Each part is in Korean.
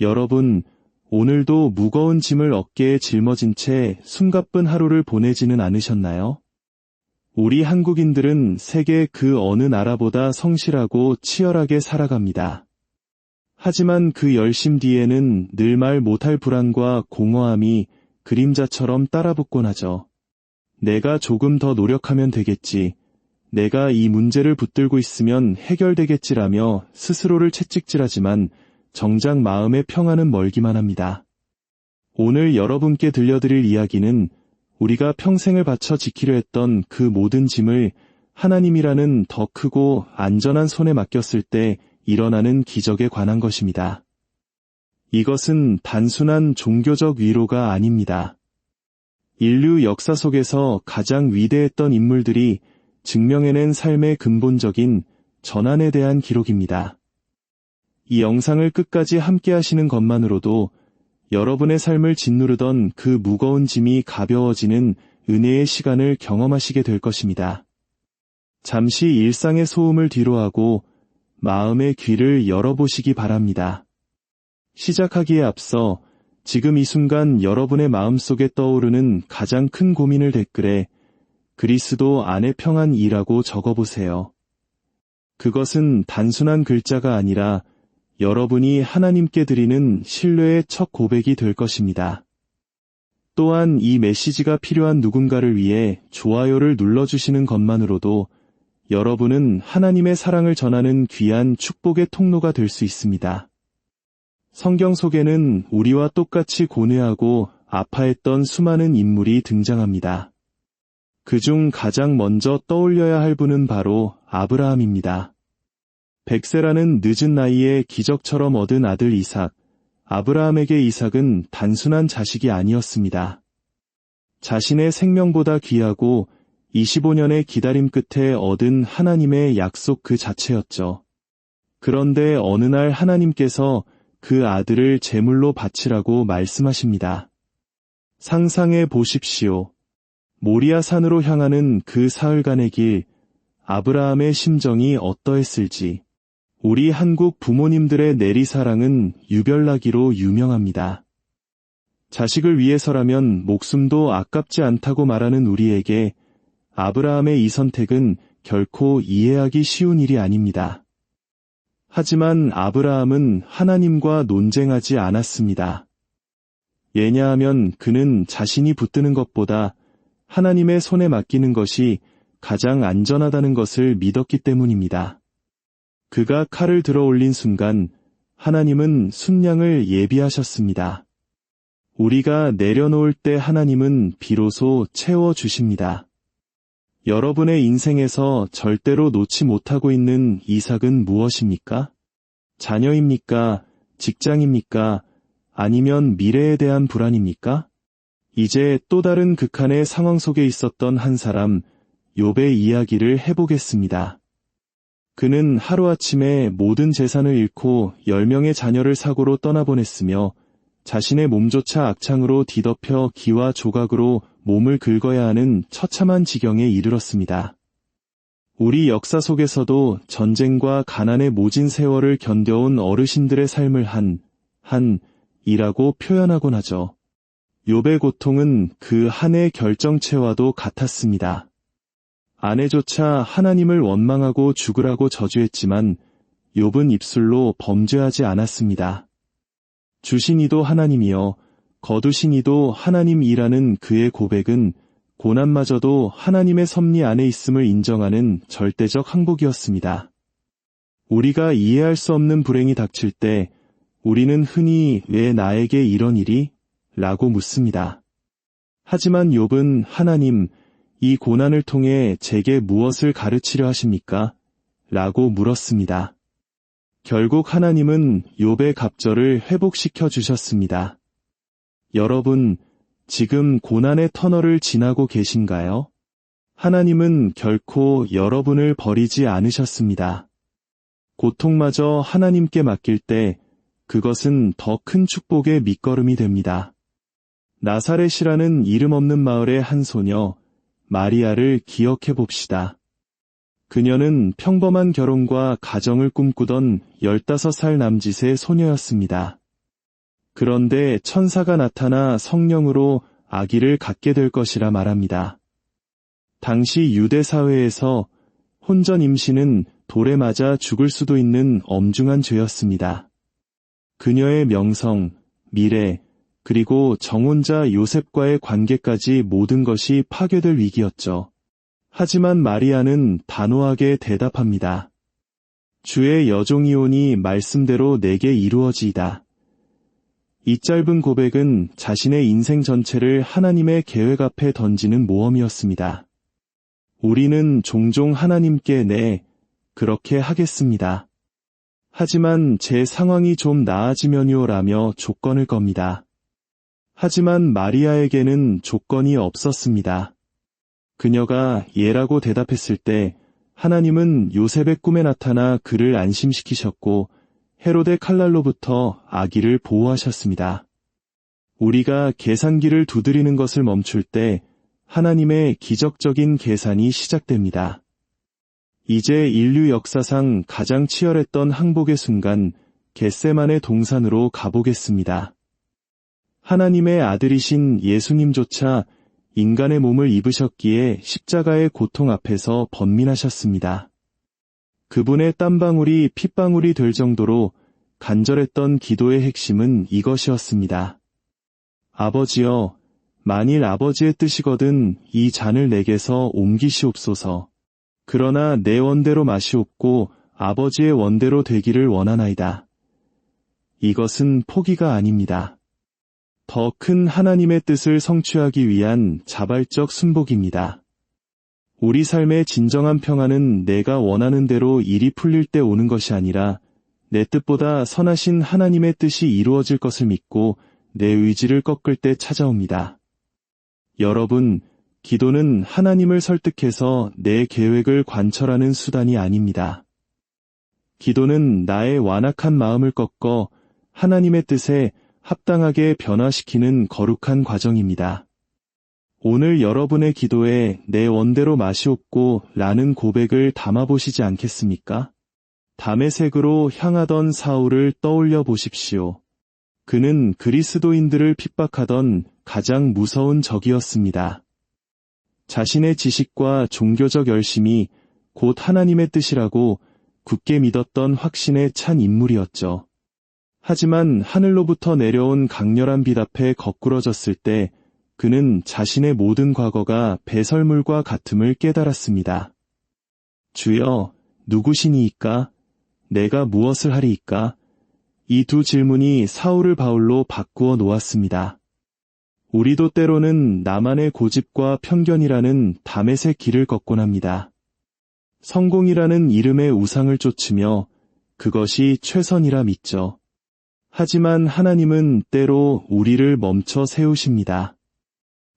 여러분, 오늘도 무거운 짐을 어깨에 짊어진 채 숨가쁜 하루를 보내지는 않으셨나요? 우리 한국인들은 세계 그 어느 나라보다 성실하고 치열하게 살아갑니다. 하지만 그 열심 뒤에는 늘 말 못할 불안과 공허함이 그림자처럼 따라붙곤 하죠. 내가 조금 더 노력하면 되겠지. 내가 이 문제를 붙들고 있으면 해결되겠지라며 스스로를 채찍질하지만 정작 마음의 평안은 멀기만 합니다. 오늘 여러분께 들려드릴 이야기는 우리가 평생을 바쳐 지키려 했던 그 모든 짐을 하나님이라는 더 크고 안전한 손에 맡겼을 때 일어나는 기적에 관한 것입니다. 이것은 단순한 종교적 위로가 아닙니다. 인류 역사 속에서 가장 위대했던 인물들이 증명해낸 삶의 근본적인 전환에 대한 기록입니다. 이 영상을 끝까지 함께 하시는 것만으로도 여러분의 삶을 짓누르던 그 무거운 짐이 가벼워지는 은혜의 시간을 경험하시게 될 것입니다. 잠시 일상의 소음을 뒤로하고 마음의 귀를 열어보시기 바랍니다. 시작하기에 앞서 지금 이 순간 여러분의 마음속에 떠오르는 가장 큰 고민을 댓글에 그리스도 안의 평안이라고 적어보세요. 그것은 단순한 글자가 아니라 여러분이 하나님께 드리는 신뢰의 첫 고백이 될 것입니다. 또한 이 메시지가 필요한 누군가를 위해 좋아요를 눌러주시는 것만으로도 여러분은 하나님의 사랑을 전하는 귀한 축복의 통로가 될 수 있습니다. 성경 속에는 우리와 똑같이 고뇌하고 아파했던 수많은 인물이 등장합니다. 그중 가장 먼저 떠올려야 할 분은 바로 아브라함입니다. 백세라는 늦은 나이에 기적처럼 얻은 아들 이삭, 아브라함에게 이삭은 단순한 자식이 아니었습니다. 자신의 생명보다 귀하고 25년의 기다림 끝에 얻은 하나님의 약속 그 자체였죠. 그런데 어느 날 하나님께서 그 아들을 제물로 바치라고 말씀하십니다. 상상해 보십시오. 모리아 산으로 향하는 그 사흘간의 길, 아브라함의 심정이 어떠했을지. 우리 한국 부모님들의 내리사랑은 유별나기로 유명합니다. 자식을 위해서라면 목숨도 아깝지 않다고 말하는 우리에게 아브라함의 이 선택은 결코 이해하기 쉬운 일이 아닙니다. 하지만 아브라함은 하나님과 논쟁하지 않았습니다. 왜냐하면 그는 자신이 붙드는 것보다 하나님의 손에 맡기는 것이 가장 안전하다는 것을 믿었기 때문입니다. 그가 칼을 들어 올린 순간 하나님은 순양을 예비하셨습니다. 우리가 내려놓을 때 하나님은 비로소 채워주십니다. 여러분의 인생에서 절대로 놓지 못하고 있는 이삭은 무엇입니까? 자녀입니까? 직장입니까? 아니면 미래에 대한 불안입니까? 이제 또 다른 극한의 상황 속에 있었던 한 사람, 욥의 이야기를 해보겠습니다. 그는 하루아침에 모든 재산을 잃고 10명의 자녀를 사고로 떠나보냈으며 자신의 몸조차 악창으로 뒤덮여 기와 조각으로 몸을 긁어야 하는 처참한 지경에 이르렀습니다. 우리 역사 속에서도 전쟁과 가난의 모진 세월을 견뎌온 어르신들의 삶을 한, 한, 이라고 표현하곤 하죠. 욥의 고통은 그한해 결정체와도 같았습니다. 아내조차 하나님을 원망하고 죽으라고 저주했지만 욥은 입술로 범죄하지 않았습니다. 주신이도 하나님이여 거두신이도 하나님이라는 그의 고백은 고난마저도 하나님의 섭리 안에 있음을 인정하는 절대적 항복이었습니다. 우리가 이해할 수 없는 불행이 닥칠 때 우리는 흔히 왜 나에게 이런 일이? 라고 묻습니다. 하지만 욥은 하나님, 이 고난을 통해 제게 무엇을 가르치려 하십니까? 라고 물었습니다. 결국 하나님은 욥의 갑절을 회복시켜 주셨습니다. 여러분, 지금 고난의 터널을 지나고 계신가요? 하나님은 결코 여러분을 버리지 않으셨습니다. 고통마저 하나님께 맡길 때 그것은 더 큰 축복의 밑거름이 됩니다. 나사렛이라는 이름 없는 마을의 한 소녀, 마리아를 기억해 봅시다. 그녀는 평범한 결혼과 가정을 꿈꾸던 15살 남짓의 소녀였습니다. 그런데 천사가 나타나 성령으로 아기를 갖게 될 것이라 말합니다. 당시 유대 사회에서 혼전 임신은 돌에 맞아 죽을 수도 있는 엄중한 죄였습니다. 그녀의 명성, 미래, 그리고 정혼자 요셉과의 관계까지 모든 것이 파괴될 위기였죠. 하지만 마리아는 단호하게 대답합니다. 주의 여종이오니 말씀대로 내게 이루어지이다. 이 짧은 고백은 자신의 인생 전체를 하나님의 계획 앞에 던지는 모험이었습니다. 우리는 종종 하나님께 네, 그렇게 하겠습니다. 하지만 제 상황이 좀 나아지면요라며 조건을 겁니다. 하지만 마리아에게는 조건이 없었습니다. 그녀가 예라고 대답했을 때 하나님은 요셉의 꿈에 나타나 그를 안심시키셨고 헤로데 칼날로부터 아기를 보호하셨습니다. 우리가 계산기를 두드리는 것을 멈출 때 하나님의 기적적인 계산이 시작됩니다. 이제 인류 역사상 가장 치열했던 항복의 순간 겟세만의 동산으로 가보겠습니다. 하나님의 아들이신 예수님조차 인간의 몸을 입으셨기에 십자가의 고통 앞에서 번민하셨습니다. 그분의 땀방울이 핏방울이 될 정도로 간절했던 기도의 핵심은 이것이었습니다. 아버지여, 만일 아버지의 뜻이거든 이 잔을 내게서 옮기시옵소서. 그러나 내 원대로 마시옵고 아버지의 원대로 되기를 원하나이다. 이것은 포기가 아닙니다. 더 큰 하나님의 뜻을 성취하기 위한 자발적 순복입니다. 우리 삶의 진정한 평안은 내가 원하는 대로 일이 풀릴 때 오는 것이 아니라 내 뜻보다 선하신 하나님의 뜻이 이루어질 것을 믿고 내 의지를 꺾을 때 찾아옵니다. 여러분, 기도는 하나님을 설득해서 내 계획을 관철하는 수단이 아닙니다. 기도는 나의 완악한 마음을 꺾어 하나님의 뜻에 합당하게 변화시키는 거룩한 과정입니다. 오늘 여러분의 기도에 내 원대로 마시옵고 라는 고백을 담아보시지 않겠습니까? 담의색으로 향하던 사울을 떠올려 보십시오. 그는 그리스도인들을 핍박하던 가장 무서운 적이었습니다. 자신의 지식과 종교적 열심이 곧 하나님의 뜻이라고 굳게 믿었던 확신에 찬 인물이었죠. 하지만 하늘로부터 내려온 강렬한 빛 앞에 거꾸러졌을 때 그는 자신의 모든 과거가 배설물과 같음을 깨달았습니다. 주여, 누구시니이까? 내가 무엇을 하리이까? 이 두 질문이 사울을 바울로 바꾸어 놓았습니다. 우리도 때로는 나만의 고집과 편견이라는 담의 길을 걷곤 합니다. 성공이라는 이름의 우상을 쫓으며 그것이 최선이라 믿죠. 하지만 하나님은 때로 우리를 멈춰 세우십니다.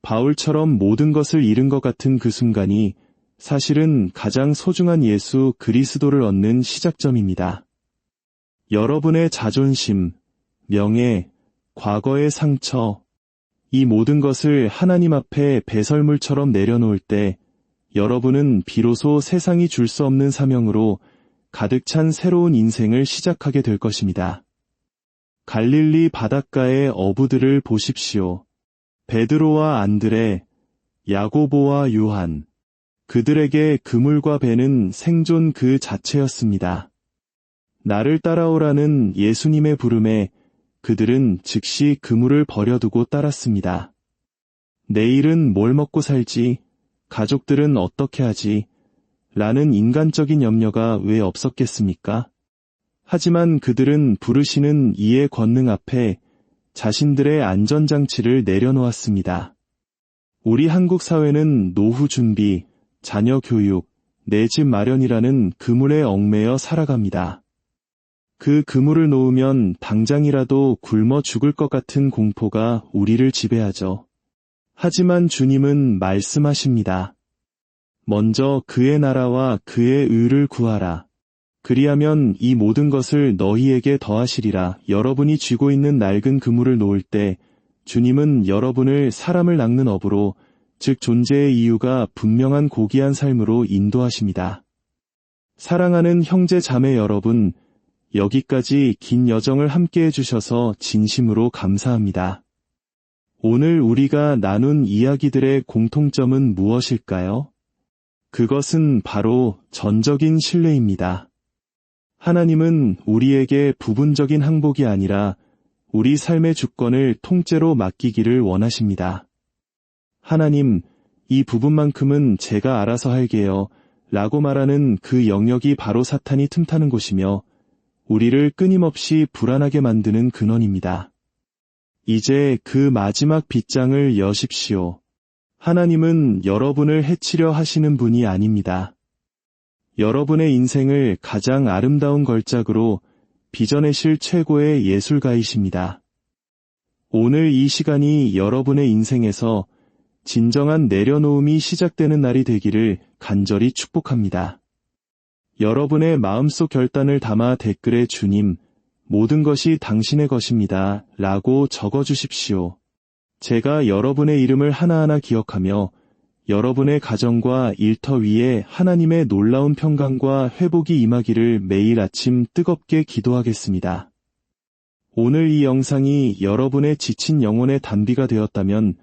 바울처럼 모든 것을 잃은 것 같은 그 순간이 사실은 가장 소중한 예수 그리스도를 얻는 시작점입니다. 여러분의 자존심, 명예, 과거의 상처, 이 모든 것을 하나님 앞에 배설물처럼 내려놓을 때 여러분은 비로소 세상이 줄 수 없는 사명으로 가득 찬 새로운 인생을 시작하게 될 것입니다. 갈릴리 바닷가의 어부들을 보십시오. 베드로와 안드레, 야고보와 요한. 그들에게 그물과 배는 생존 그 자체였습니다. 나를 따라오라는 예수님의 부름에 그들은 즉시 그물을 버려두고 따랐습니다. 내일은 뭘 먹고 살지, 가족들은 어떻게 하지, 라는 인간적인 염려가 왜 없었겠습니까? 하지만 그들은 부르시는 이의 권능 앞에 자신들의 안전장치를 내려놓았습니다. 우리 한국 사회는 노후 준비, 자녀 교육, 내 집 마련이라는 그물에 얽매여 살아갑니다. 그 그물을 놓으면 당장이라도 굶어 죽을 것 같은 공포가 우리를 지배하죠. 하지만 주님은 말씀하십니다. 먼저 그의 나라와 그의 의를 구하라. 그리하면 이 모든 것을 너희에게 더하시리라. 여러분이 쥐고 있는 낡은 그물을 놓을 때 주님은 여러분을 사람을 낚는 업으로 즉 존재의 이유가 분명한 고귀한 삶으로 인도하십니다. 사랑하는 형제 자매 여러분, 여기까지 긴 여정을 함께 해주셔서 진심으로 감사합니다. 오늘 우리가 나눈 이야기들의 공통점은 무엇일까요? 그것은 바로 전적인 신뢰입니다. 하나님은 우리에게 부분적인 항복이 아니라 우리 삶의 주권을 통째로 맡기기를 원하십니다. 하나님, 이 부분만큼은 제가 알아서 할게요. 라고 말하는 그 영역이 바로 사탄이 틈타는 곳이며 우리를 끊임없이 불안하게 만드는 근원입니다. 이제 그 마지막 빗장을 여십시오. 하나님은 여러분을 해치려 하시는 분이 아닙니다. 여러분의 인생을 가장 아름다운 걸작으로 빚어내실 최고의 예술가이십니다. 오늘 이 시간이 여러분의 인생에서 진정한 내려놓음이 시작되는 날이 되기를 간절히 축복합니다. 여러분의 마음속 결단을 담아 댓글에 주님, 모든 것이 당신의 것입니다. 라고 적어 주십시오. 제가 여러분의 이름을 하나하나 기억하며 여러분의 가정과 일터 위에 하나님의 놀라운 평강과 회복이 임하기를 매일 아침 뜨겁게 기도하겠습니다. 오늘 이 영상이 여러분의 지친 영혼의 단비가 되었다면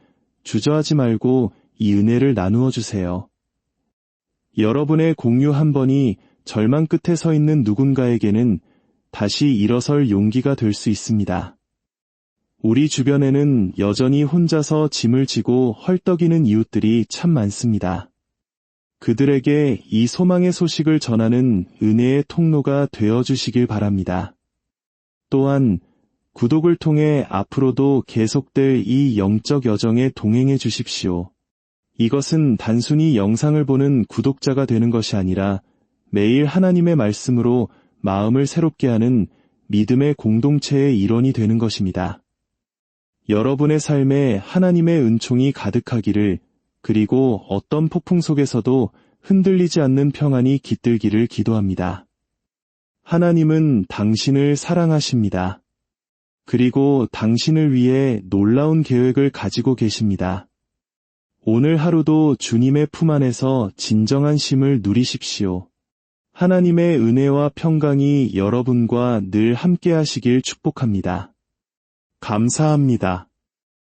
주저하지 말고 이 은혜를 나누어 주세요. 여러분의 공유 한 번이 절망 끝에 서 있는 누군가에게는 다시 일어설 용기가 될 수 있습니다. 우리 주변에는 여전히 혼자서 짐을 지고 헐떡이는 이웃들이 참 많습니다. 그들에게 이 소망의 소식을 전하는 은혜의 통로가 되어 주시길 바랍니다. 또한 구독을 통해 앞으로도 계속될 이 영적 여정에 동행해 주십시오. 이것은 단순히 영상을 보는 구독자가 되는 것이 아니라 매일 하나님의 말씀으로 마음을 새롭게 하는 믿음의 공동체의 일원이 되는 것입니다. 여러분의 삶에 하나님의 은총이 가득하기를 그리고 어떤 폭풍 속에서도 흔들리지 않는 평안이 깃들기를 기도합니다. 하나님은 당신을 사랑하십니다. 그리고 당신을 위해 놀라운 계획을 가지고 계십니다. 오늘 하루도 주님의 품 안에서 진정한 쉼을 누리십시오. 하나님의 은혜와 평강이 여러분과 늘 함께 하시길 축복합니다. 감사합니다.